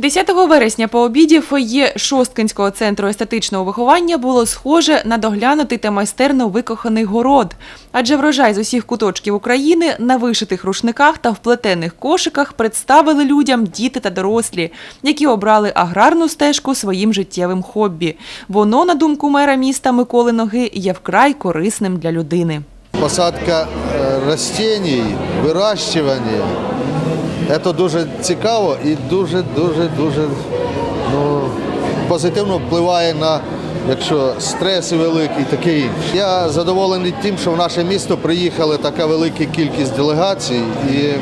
10 вересня по обіді фоє Шосткинського центру естетичного виховання було схоже на доглянутий та майстерно викоханий город. Адже врожай з усіх куточків України на вишитих рушниках та вплетених кошиках представили людям діти та дорослі, які обрали аграрну стежку своїм життєвим хобі. Воно, на думку мера міста Миколи Ноги, є вкрай корисним для людини. Посадка е, растений, вирощування. Це дуже цікаво і дуже, дуже, ну, позитивно впливає на якщо стреси великі, таке інше. Я задоволений тим, що в наше місто приїхала така велика кількість делегацій, і е,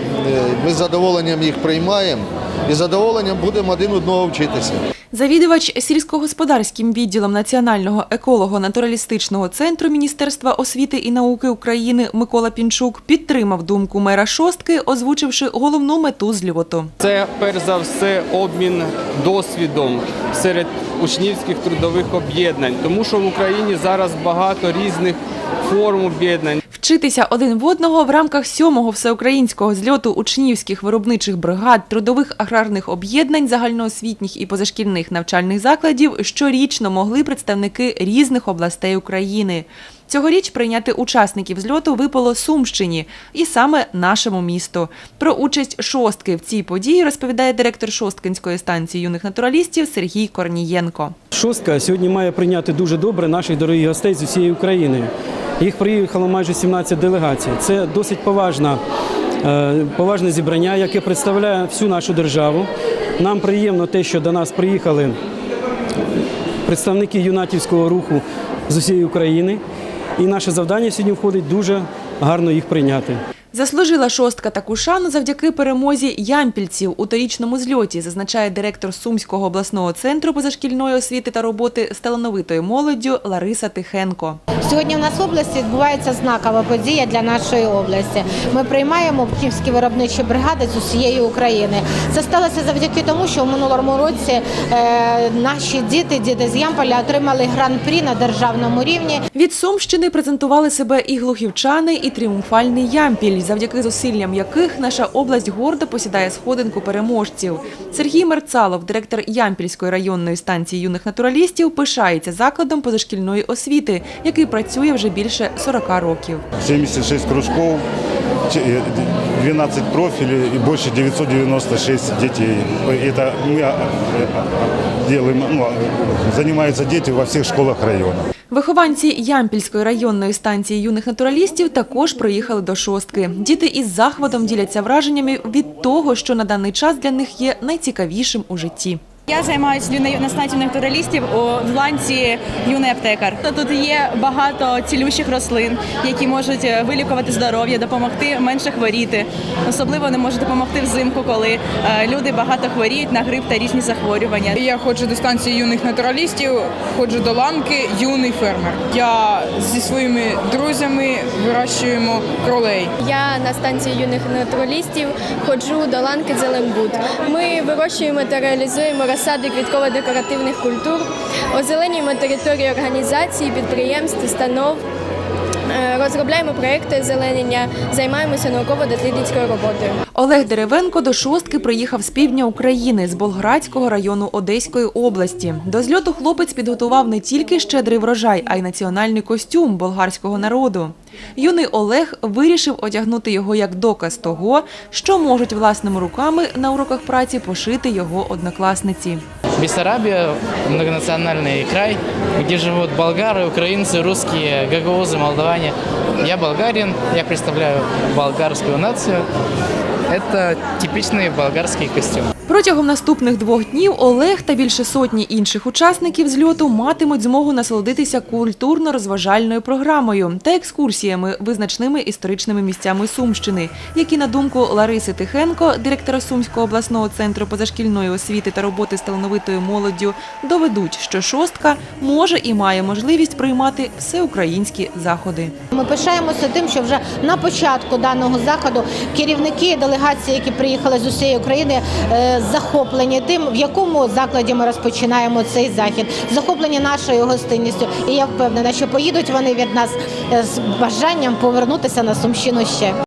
ми з задоволенням їх приймаємо і задоволенням будемо один одного вчитися. Завідувач сільськогосподарським відділом Національного еколого-натуралістичного центру Міністерства освіти і науки України Микола Пінчук підтримав думку мера Шостки, озвучивши головну мету зльоту. Це перш за все обмін досвідом серед учнівських трудових об'єднань, тому що в Україні зараз багато різних форм об'єднань. Вчитися один в одного в рамках сьомого всеукраїнського зльоту учнівських виробничих бригад, трудових аграрних об'єднань, загальноосвітніх і позашкільних навчальних закладів щорічно могли представники різних областей України. Цьогоріч прийняти учасників зльоту випало Сумщині і саме нашому місту. Про участь шостки в цій події розповідає директор Шосткинської станції юних натуралістів Сергій Корнієнко. Шостка сьогодні має прийняти дуже добре наших дорогих гостей з усієї України. Їх приїхало майже 17 делегацій. Це досить поважна, е, поважне зібрання, яке представляє всю нашу державу. Нам приємно те, що до нас приїхали представники юнатівського руху з усієї України. І наше завдання сьогодні входить дуже гарно їх прийняти. Заслужила шостка таку шану завдяки перемозі ямпільців у торічному зльоті, зазначає директор Сумського обласного центру позашкільної освіти та роботи з талановитою молоддю Лариса Тихенко. Сьогодні в нас в області відбувається знакова подія для нашої області. Ми приймаємо учнівські виробничі бригади з усієї України. Це сталося завдяки тому, що в минулому році е, наші діти, діти з Ямполя, отримали гран-прі на державному рівні. Від Сумщини презентували себе і глухівчани, і тріумфальний ямпіль, завдяки зусиллям яких наша область гордо посідає сходинку переможців. Сергій Мерцалов, директор Ямпільської районної станції юних натуралістів, пишається закладом позашкільної освіти, який працює вже більше 40 років. 76 кружков, ч- э, 12 профилей и больше 996 детей. Это мы а, а, делаем, ну, а, занимаются дети во всех школах района. Вихованці Ямпільської районної станції юних натуралістів також приїхали до шостки. Діти із захватом діляться враженнями від того, що на даний час для них є найцікавішим у житті. Я займаюся на станції натуралістів у ланці юний аптекар. Тут є багато цілющих рослин, які можуть е, вилікувати здоров'я, допомогти менше хворіти. Особливо не можуть допомогти взимку, коли е, люди багато хворіють на грип та різні захворювання. Я ходжу до станції юних натуралістів, ходжу до ланки юний фермер. Я зі своїми друзями вирощуємо кролей. Я на станції юних натуралістів ходжу до ланки Зеленбуд. Ми вирощуємо та реалізуємо розсади квітково-декоративних культур, озеленюємо території організації, підприємств, установ. Е, Розробляємо проекти озеленення, займаємося науково-дослідницькою роботою. Олег Деревенко до шостки приїхав з півдня України, з Болградського району Одеської області. До зльоту хлопець підготував не тільки щедрий врожай, а й національний костюм болгарського народу. Юний Олег вирішив одягнути його як доказ того, що можуть власними руками на уроках праці пошити його однокласниці. Бессарабия – многонациональный край, где живут болгары, украинцы, русские, гагаузы, молдаване. Я болгарин, я представляю болгарскую нацию. Это типичный болгарский костюм. Протягом наступних двох днів Олег та більше сотні інших учасників зльоту матимуть змогу насолодитися культурно-розважальною програмою та екскурсіями визначними історичними місцями Сумщини, які, на думку Лариси Тихенко, директора Сумського обласного центру позашкільної освіти та роботи з талановитою молоддю, доведуть, що шостка може і має можливість приймати всеукраїнські заходи. Ми пишаємося тим, що вже на початку даного заходу керівники делегації, які приїхали з усієї України, е, захоплені тим, в якому закладі ми розпочинаємо цей захід, захоплені нашою гостинністю. І я впевнена, що поїдуть вони від нас е, з бажанням повернутися на Сумщину ще.